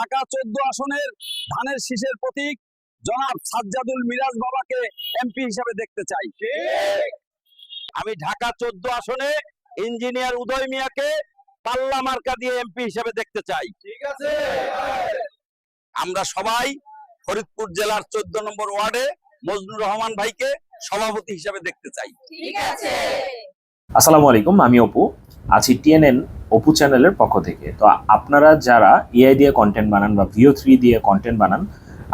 ঢাকা চোদ্দ আসনের ধানের শীষের প্রতীক জনাব সাজ্জাদুল মিরাজ বাবাকে এমপি হিসাবে দেখতে চাই। আমি ঢাকা চোদ্দ আসনে ইঞ্জিনিয়ার উদয় মিয়াকে পাল্লা মার্কা দিয়ে এমপি হিসাবে দেখতে চাই। ঠিক আছে আমরা সবাই ফরিদপুর জেলার চোদ্দ নম্বর ওয়ার্ডে মজনুর রহমান ভাইকে সভাপতি হিসাবে দেখতে চাই। ঠিক আছে। আসসালামু আলাইকুম আমি অপু। আছি টিএনএন অপু চ্যানেলের পক্ষ থেকে। তো আপনারা যারা এআই দিয়ে কন্টেন্ট বানান বা ভিও থ্রি দিয়ে কন্টেন্ট বানান,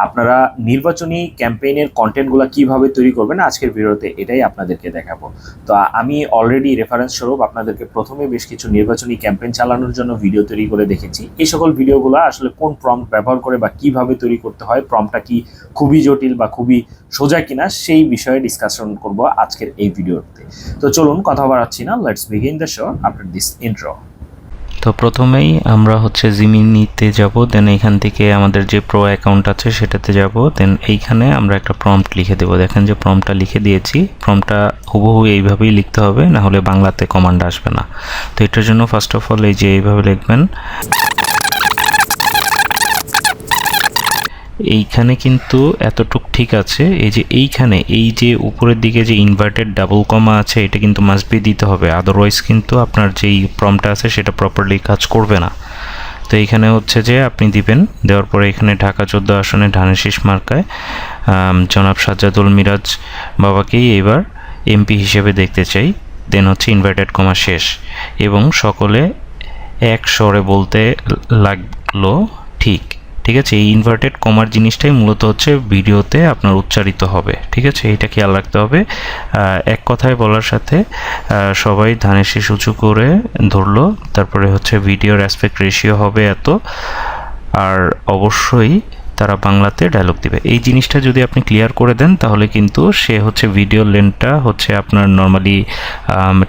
আপনারা নির্বাচনী ক্যাম্পেইনের কন্টেন্টগুলো কীভাবে তৈরি করবেন আজকের ভিডিওতে এটাই আপনাদেরকে দেখাবো। তো আমি অলরেডি রেফারেন্স স্বরূপ আপনাদেরকে প্রথমে বেশ কিছু নির্বাচনী ক্যাম্পেইন চালানোর জন্য ভিডিও তৈরি করে দেখেছি। এই সকল ভিডিওগুলো আসলে কোন প্রম্পট ব্যবহার করে বা কীভাবে তৈরি করতে হয় প্রম্পটটা কি খুবই জটিল বা খুবই সোজা কিনা সেই বিষয়ে ডিসকাশন করব আজকের এই ভিডিওতে। তো চলুন কথা বাড়াচ্ছি না let's begin the show after this intro তো প্রথমেই আমরা হচ্ছে জিমিনিতে যাব দেন এখান থেকে আমাদের যে প্রো অ্যাকাউন্ট আছে সেটাতে যাব দেন এইখানে আমরা একটা প্রম্পট লিখে দেবো। দেখেন যে প্রম্পটটা লিখে দিয়েছি প্রম্পটটা হুবহু এইভাবেই লিখতে হবে, না হলে বাংলাতে কমান্ড আসবে না। তো এটার জন্য ফার্স্ট অফ অল এই যে এইভাবে লিখবেন। এইখানে কিন্তু এতটুক ঠিক আছে। এই যে এইখানে, এই যে উপরের দিকে যে ইনভার্টেড ডাবল কমা আছে, এটা কিন্তু মাস্ট বি দিতে হবে। আদারওয়াইজ কিন্তু আপনার যেই প্রমটা আছে, সেটা প্রপারলি কাজ করবে না। তো এইখানে হচ্ছে যে আপনি দিবেন, দেওয়ার পরে এখানে ঢাকা চোদ্দ আসনে ধানের শীষ মার্কায় জনাব সাজ্জাদুল মিরাজ বাবাকেই এবার এমপি হিসেবে দেখতে চাই। দেন হচ্ছে ইনভার্টেড কমা শেষ। এবং সকলে এক স্বরে বলতে লাগল ঠিক আছে? এই ইনভার্টেড কমার জিনিসটাই মূলত হচ্ছে ভিডিওতে আপনার উচ্চারিত হবে। ঠিক আছে? এটা খেয়াল রাখতে হবে। এক কথায় বলার সাথে সবাই ধানের শীষ উঁচু করে ধরলো। তারপরে হচ্ছে ভিডিওর অ্যাসপেক্ট রেশিও হবে এত। আর অবশ্যই তারা বাংলাতে ডায়লগ দিবে। এই জিনিসটা যদি আপনি ক্লিয়ার করে দেন, তাহলে কিন্তু সে হচ্ছে ভিডিও লেন্থটা হচ্ছে আপনার নর্মালি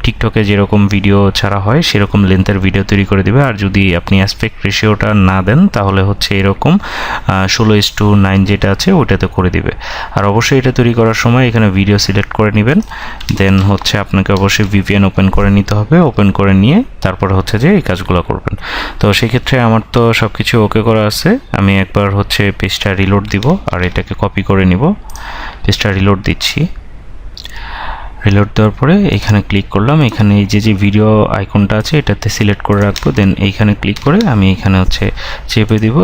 টিকটকে যেরকম ভিডিও ছাড়া হয়, সেরকম লেন্থের ভিডিও তৈরি করে দিবে। আর যদি আপনি অ্যাসপেক্ট রেশিওটা না দেন, তাহলে হচ্ছে এরকম ষোলো ইস টু নাইন যেটা আছে ওটাতে করে দিবে। আর অবশ্যই এটা তৈরি করার সময় এখানে ভিডিও সিলেক্ট করে নেবেন। দেন হচ্ছে আপনাকে অবশ্যই ভিপিএন ওপেন করে নিতে হবে। ওপেন করে নিয়ে তারপর হচ্ছে যে এই কাজগুলো করবেন। তো সেক্ষেত্রে আমার তো সব কিছু ওকে করা আছে। আমি একবার হচ্ছে পেজটা রিলোড দিব আর এটাকে কপি করে নিব। পেজটা রিলোড দিচ্ছি। রিলোড দেওয়ার পরে এখানে ক্লিক করলাম। এখানে এই যে যে ভিডিও আইকনটা আছে, এটাতে সিলেক্ট করে রাখব। দেন এইখানে ক্লিক করে আমি এখানে হচ্ছে চেপে দিব।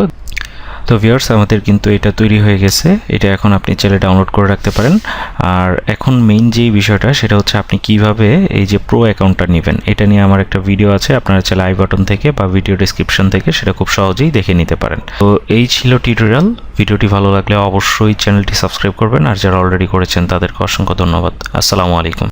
তো ভিউয়ার্স আমাদের কিন্তু এটা তৈরি হয়ে গেছে। এটা এখন আপনি চাইলে ডাউনলোড করে রাখতে পারেন। আর এখন মেইন যেই বিষয়টা, সেটা হচ্ছে আপনি কীভাবে এই যে প্রো অ্যাকাউন্টটা নেবেন। এটা নিয়ে আমার একটা ভিডিও আছে, আপনারা চাইলে আই বাটন থেকে বা ভিডিও ডিসক্রিপশন থেকে সেটা খুব সহজেই দেখে নিতে পারেন। তো এই ছিল টিউটোরিয়াল ভিডিওটি ভালো লাগলে অবশ্যই চ্যানেলটি সাবস্ক্রাইব করবেন। আর যারা অলরেডি করেছেন, তাদেরকে অসংখ্য ধন্যবাদ। আসসালামু আলাইকুম।